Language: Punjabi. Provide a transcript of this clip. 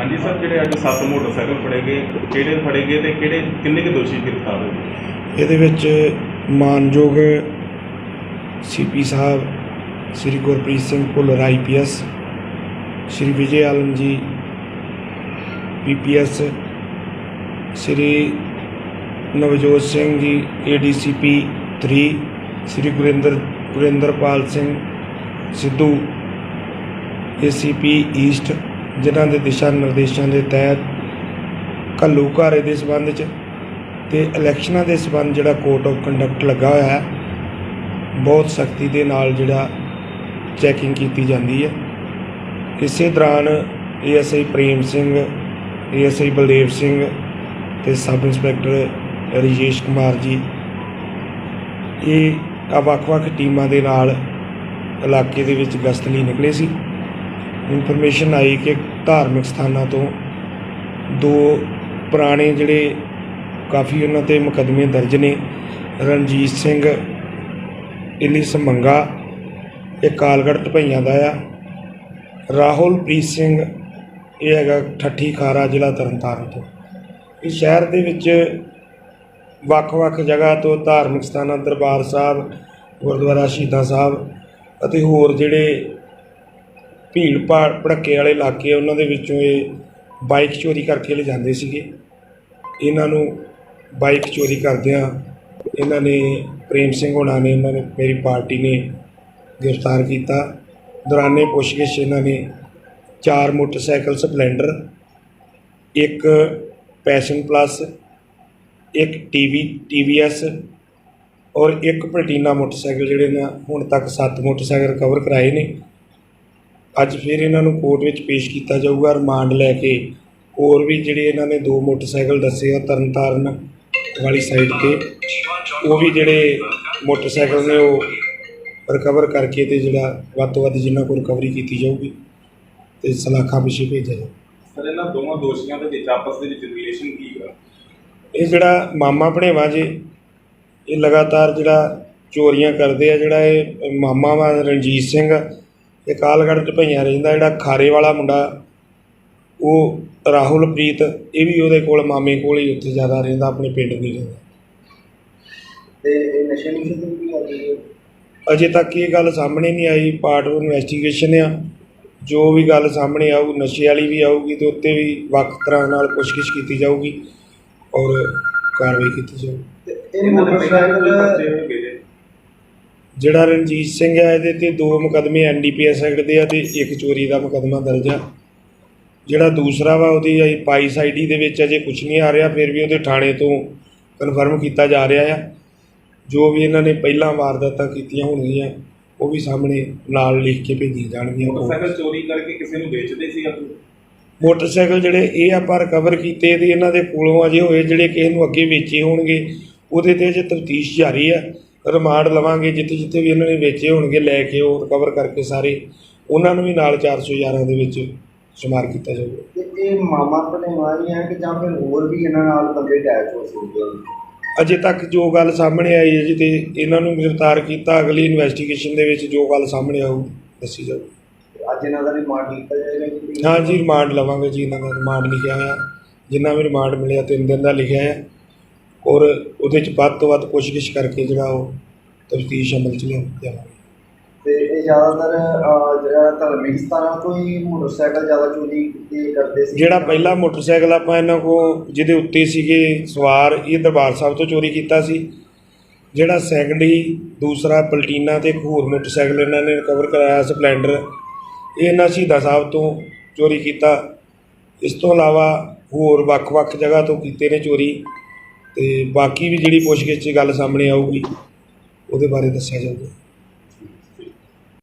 ਹਾਂਜੀ ਸਰ, ਜਿਹੜੇ ਅੱਜ ਸੱਤ ਮੋਟਰਸਾਈਕਲ ਫੜੇ ਗਏ, ਕਿਹੜੇ ਫੜੇ ਗਏ ਤੇ ਕਿਹੜੇ, ਕਿੰਨੇ ਕੁ ਦੋਸ਼ੀ ਗ੍ਰਿਫਤਾਰ ਹੋਏ? ਇਹਦੇ ਵਿੱਚ ਮਾਨਯੋਗ ਸੀਪੀ ਸਾਹਿਬ, Shri Gurpreet Singh Bhullar IPS Shri Vijay Alam ji PPS Shri Navjot Singh ji ADCP 3 Shri Gurinder, Gurinderpal Singh Sidhu ACP east ਜਿਨ੍ਹਾਂ ਦੇ ਦਿਸ਼ਾ ਨਿਰਦੇਸ਼ਾਂ ਦੇ ਤਹਿਤ ਘੱਲੂਘਾਰੇ ਦੇ ਸਬੰਧ 'ਚ ਤੇ ਇਲੈਕਸ਼ਨਾਂ ਦੇ ਸਬੰਧ ਜਿਹੜਾ ਕੋਡ ਆਫ ਕੰਡਕਟ ਲੱਗਾ ਹੋਇਆ ਹੈ, ਬਹੁਤ ਸਖਤੀ ਦੇ ਨਾਲ ਜਿਹੜਾ ਚੈਕਿੰਗ ਕੀਤੀ ਜਾਂਦੀ ਹੈ। ਇਸੇ ਦੌਰਾਨ ਏਐਸਆਈ ਪ੍ਰੇਮ ਸਿੰਘ ਏਐਸਆਈ ਬਲਦੇਵ ਸਿੰਘ ਤੇ ਸਬ ਇੰਸਪੈਕਟਰ ਰਜੇਸ਼ ਕੁਮਾਰ ਜੀ, ਇਹ ਵੱਖ-ਵੱਖ ਟੀਮਾਂ ਦੇ ਨਾਲ ਇਲਾਕੇ ਦੇ ਵਿੱਚ ਗਸ਼ਤ ਲਈ ਨਿਕਲੇ ਸੀ। ਇਨਫੋਰਮੇਸ਼ਨ ਆਈ ਕਿ ਧਾਰਮਿਕ ਸਥਾਨਾਂ ਤੋਂ ਦੋ ਪੁਰਾਣੇ ਜਿਹੜੇ ਕਾਫੀ ਉਹਨਾਂ ਤੇ ਮੁਕੱਦਮੇ ਦਰਜ ਨੇ। ਰਣਜੀਤ ਸਿੰਘ ਇਲੀ ਸਮੰਗਾ ਇਹ ਕਾਲਗੜ੍ਹ ਢਪਈਆਂ ਦਾ ਆ। ਰਾਹੁਲ ਪ੍ਰੀਤ ਸਿੰਘ, ਇਹ ਹੈਗਾ ਠੱਠੀ ਖਾਰਾ ਜ਼ਿਲ੍ਹਾ ਤਰਨਤਾਰਨ ਤੋਂ। ਇਹ ਸ਼ਹਿਰ ਦੇ ਵਿੱਚ ਵੱਖ-ਵੱਖ ਜਗ੍ਹਾ ਤੋਂ ਧਾਰਮਿਕ ਸਥਾਨਾਂ, ਦਰਬਾਰ ਸਾਹਿਬ, ਗੁਰਦੁਆਰਾ ਸ਼ਹੀਦਾਂ ਸਾਹਿਬ ਅਤੇ ਹੋਰ ਜਿਹੜੇ ਭੀੜ ਭਾੜ ਭੜੱਕੇ ਵਾਲੇ ਇਲਾਕੇ ਉਹਨਾਂ ਦੇ ਵਿੱਚੋਂ ਇਹ ਬਾਈਕ ਚੋਰੀ ਕਰਕੇ ਲਿਜਾਂਦੇ ਸੀਗੇ। ਇਹਨਾਂ ਨੂੰ ਬਾਈਕ ਚੋਰੀ ਕਰਦਿਆਂ ਇਹਨਾਂ ਨੇ ਪ੍ਰੇਮ ਸਿੰਘ ਹੋਣਾ ਨੇ, ਇਹਨਾਂ ਨੇ ਮੇਰੀ ਪਾਰਟੀ ਨੇ ਗ੍ਰਿਫਤਾਰ ਕੀਤਾ। ਦੌਰਾਨੇ ਪੁੱਛਗਿੱਛ ਇਹਨਾਂ ਨੇ ਚਾਰ ਮੋਟਰਸਾਈਕਲ ਸਪਲੈਂਡਰ, ਇੱਕ ਪੈਸ਼ਨ ਪਲੱਸ, ਇੱਕ ਟੀਵੀ, ਟੀਵੀਐਸ ਔਰ ਇੱਕ ਪਲਟੀਨਾ ਮੋਟਰਸਾਈਕਲ, ਜਿਹੜੇ ਨਾ ਹੁਣ ਤੱਕ 7 ਮੋਟਰਸਾਈਕਲ ਕਵਰ ਕਰਾਏ ਨੇ। ਅੱਜ ਫਿਰ ਇਹਨਾਂ ਨੂੰ ਕੋਰਟ ਵਿੱਚ ਪੇਸ਼ ਕੀਤਾ ਜਾਊਗਾ ਰਿਮਾਂਡ ਲੈ ਕੇ। ਹੋਰ ਵੀ ਜਿਹੜੇ ਇਹਨਾਂ ਨੇ ਦੋ ਮੋਟਰਸਾਈਕਲ ਦੱਸੇ ਆ ਤਰਨਤਾਰਨ ਵਾਲੀ ਸਾਈਡ ਤੇ ਉਹ ਵੀ ਜਿਹੜੇ ਮੋਟਰਸਾਈਕਲ ਨੇ ਉਹ ਰਿਕਵਰ ਕਰਕੇ ਤੇ ਜਿਹੜਾ ਵੱਧ ਤੋਂ ਵੱਧ ਜਿੰਨਾ ਕੋਲ ਰਿਕਵਰੀ ਕੀਤੀ ਜਾਊਗੀ ਤੇ ਸਲਾਖਾਂ ਪਿੱਛੇ ਭੇਜਿਆ ਜਾਊ। ਸਰ ਇਹਨਾਂ ਦੋਵਾਂ ਦੋਸ਼ੀਆਂ ਦੇ ਵਿੱਚ ਆਪਸ ਦੇ ਵਿੱਚ ਰਿਲੇਸ਼ਨ ਕੀ ਹੈ ਇਹ ਜਿਹੜਾ ਮਾਮਾ ਭਣੇਵਾ ਜੇ ਇਹ ਲਗਾਤਾਰ ਜਿਹੜਾ ਚੋਰੀਆਂ ਕਰਦੇ ਆ ਜਿਹੜਾ ਇਹ ਮਾਮਾ ਵਾ ਰਣਜੀਤ ਸਿੰਘ ਇਹ ਕਾਲਗੜ੍ਹ ਢਪਈਆਂ ਰਹਿੰਦਾ ਜਿਹੜਾ ਖਾਰੇ ਵਾਲਾ ਮੁੰਡਾ ਉਹ ਰਾਹੁਲ ਪ੍ਰੀਤ ਇਹ ਵੀ ਉਹਦੇ ਕੋਲ ਮਾਮੇ ਕੋਲ ਹੀ ਉੱਥੇ ਜ਼ਿਆਦਾ ਰਹਿੰਦਾ ਆਪਣੇ ਪਿੰਡ ਨਹੀਂ ਰਹਿੰਦਾ। ਤੇ ਇਹ ਨਸ਼ੇ ਦੀ ਗਈ ਅਜੇ ਤੱਕ ਇਹ ਗੱਲ ਸਾਹਮਣੇ ਨਹੀਂ ਆਈ ਪਾਰਟ ਆਫ ਇਨਵੈਸਟੀਗੇਸ਼ਨ ਆ। ਜੋ ਵੀ ਗੱਲ ਸਾਹਮਣੇ ਆਊ ਨਸ਼ੇ ਵਾਲੀ ਵੀ ਆਊਗੀ ਤੇ ਉੱਤੇ ਵੀ ਵੱਖ ਤਰ੍ਹਾਂ ਨਾਲ ਪੁੱਛਗਿੱਛ ਕੀਤੀ ਜਾਊਗੀ ਔਰ ਕਾਰਵਾਈ ਕੀਤੀ ਜਾਊਗੀ ਤੇ ਇਹ ਮੋਟਰਸਾਈਕਲ ਜਿਹੜਾ ਰਣਜੀਤ ਸਿੰਘ ਹੈ ਇਹਦੇ ਤੇ ਦੋ ਮੁਕਦਮੇ ਐਨਡੀਪੀਐਸ ਐਕਟ ਦੇ ਆ ਤੇ ਇੱਕ ਚੋਰੀ ਦਾ ਮੁਕਦਮਾ ਦਰਜ ਆ। ਜਿਹੜਾ ਦੂਸਰਾ ਵਾ ਉਹਦੀ ਪਾਈਸ ਆਈਡੀ ਦੇ ਵਿੱਚ ਅਜੇ ਕੁਝ ਨਹੀਂ ਆ ਰਿਹਾ ਫਿਰ ਵੀ ਉਹਦੇ ਥਾਣੇ ਤੋਂ ਕਨਫਰਮ ਕੀਤਾ ਜਾ ਰਿਹਾ ਆ। ਜੋ ਵੀ ਇਹਨਾਂ ਨੇ ਪਹਿਲਾਂ ਵਾਰਦਾਤਾਂ ਕੀਤੀਆਂ ਹੋਣਗੀਆਂ ਉਹ ਵੀ ਸਾਹਮਣੇ ਨਾਲ ਲਿਖ ਕੇ ਭੇਜੀਆਂ ਜਾਣਗੀਆਂ। ਮੋਟਰਸਾਈਕਲ ਚੋਰੀ ਕਰਕੇ ਕਿਸੇ ਨੂੰ ਵੇਚਦੇ ਸੀ ਆਪੂ ਮੋਟਰਸਾਈਕਲ ਜਿਹੜੇ ਇਹ ਆਪਾਂ ਰਿਕਵਰ ਕੀਤੇ ਤੇ ਇਹਨਾਂ ਦੇ ਕੋਲੋਂ ਅਜੇ ਹੋਏ ਜਿਹੜੇ ਕਿਸੇ ਨੂੰ ਅੱਗੇ ਵੇਚੇ ਹੋਣਗੇ ਉਹਦੇ ਤੇ ਅਜੇ ਤਫਤੀਸ਼ ਜਾਰੀ ਆ। ਰਿਮਾਂਡ ਲਵਾਂਗੇ ਜਿੱਥੇ ਜਿੱਥੇ ਵੀ ਇਹਨਾਂ ਨੇ ਵੇਚੇ ਹੋਣਗੇ ਲੈ ਕੇ ਉਹ ਰਿਕਵਰ ਕਰਕੇ ਸਾਰੇ ਉਹਨਾਂ ਨੂੰ ਵੀ ਨਾਲ 411 ਦੇ ਵਿੱਚ ਸ਼ੁਮਾਰ ਕੀਤਾ ਜਾਊਗਾ। ਤੇ ਇਹ ਮਾਮਾ ਭਣੇਵਾ ਹੀ ਹੈ ਕਿ ਜਾਂ ਫਿਰ ਹੋਰ ਵੀ ਇਹਨਾਂ ਨਾਲ ਬੰਦੇ ਅਟੈਚ ਹੋ ਸਕਦੇ ਹਨ? ਅਜੇ ਤੱਕ ਜੋ ਗੱਲ ਸਾਹਮਣੇ ਆਈ ਹੈ ਜੀ ਤੇ ਇਹਨਾਂ ਨੂੰ ਗ੍ਰਿਫਤਾਰ ਕੀਤਾ ਅਗਲੀ ਇਨਵੈਸਟੀਗੇਸ਼ਨ ਦੇ ਵਿੱਚ ਜੋ ਗੱਲ ਸਾਹਮਣੇ ਆਊ ਦੱਸੀ ਜਾਊ। ਅੱਜ ਇਹਨਾਂ ਦਾ ਰਿਮਾਂਡ ਕੀਤਾ ਜਾਏਗਾ ਹਾਂ ਜੀ ਰਿਮਾਂਡ ਲਵਾਂਗੇ ਜੀ ਇਹਨਾਂ ਦਾ ਰਿਮਾਂਡ ਲਿਖਿਆ ਹੋਇਆ। ਜਿੰਨਾ ਵੀ ਰਿਮਾਂਡ ਮਿਲਿਆ ਤਿੰਨ ਦਿਨ ਦਾ ਲਿਖਿਆ ਹੈ। ਔਰ ਉਹਦੇ ਚ ਵੱਧ ਤੋਂ ਵੱਧ ਪੁੱਛਗਿੱਛ ਕਰਕੇ ਜਿਹੜਾ ਉਹ ਤਫਤੀਸ਼ ਅਮਲ ਚ ਲਿਆਵਾਂਗੇ। ਤੇ ਇਹ ਜ਼ਿਆਦਾਤਰ ਅਹ, ਜਿਹੜਾ ਧਾਰਮਿਕ ਸਥਾਨਾਂ ਤੋਂ ਹੀ ਮੋਟਰਸਾਈਕਲ ਜ਼ਿਆਦਾ ਚੋਰੀ ਕੀਤੇ ਕਰਦੇ ਸੀ। ਜਿਹੜਾ ਪਹਿਲਾ ਮੋਟਰਸਾਈਕਲ ਆਪਾਂ ਇਹਨਾਂ ਕੋ ਜਿਹਦੇ ਉੱਤੇ ਸੀਗੇ ਸਵਾਰ ਇਹ ਦਰਬਾਰ ਸਾਹਿਬ ਤੋਂ ਚੋਰੀ ਕੀਤਾ ਸੀ। ਜਿਹੜਾ ਸੈਕੰਡ ਹੀ ਦੂਸਰਾ ਪਲਟੀਨਾ ਤੇ ਇੱਕ ਹੋਰ ਮੋਟਰਸਾਈਕਲ ਇਹਨਾਂ ਨੇ ਰਿਕਵਰ ਕਰਾਇਆ ਸਪਲੈਂਡਰ। ਇਹ ਇਹਨਾਂ ਸ਼ਹੀਦਾਂ ਸਾਹਿਬ ਤੋਂ ਚੋਰੀ ਕੀਤਾ। ਇਸ ਤੋਂ ਇਲਾਵਾ ਹੋਰ ਵੱਖ-ਵੱਖ ਜਗ੍ਹਾ ਤੋਂ ਕੀਤੇ ਨੇ ਚੋਰੀ। ਤੇ ਬਾਕੀ ਵੀ ਜਿਹੜੀ ਪੁੱਛਗਿੱਛ 'ਚ ਗੱਲ ਸਾਹਮਣੇ ਆਊਗੀ ਉਹਦੇ ਬਾਰੇ ਦੱਸਿਆ ਜਾਊਗਾ।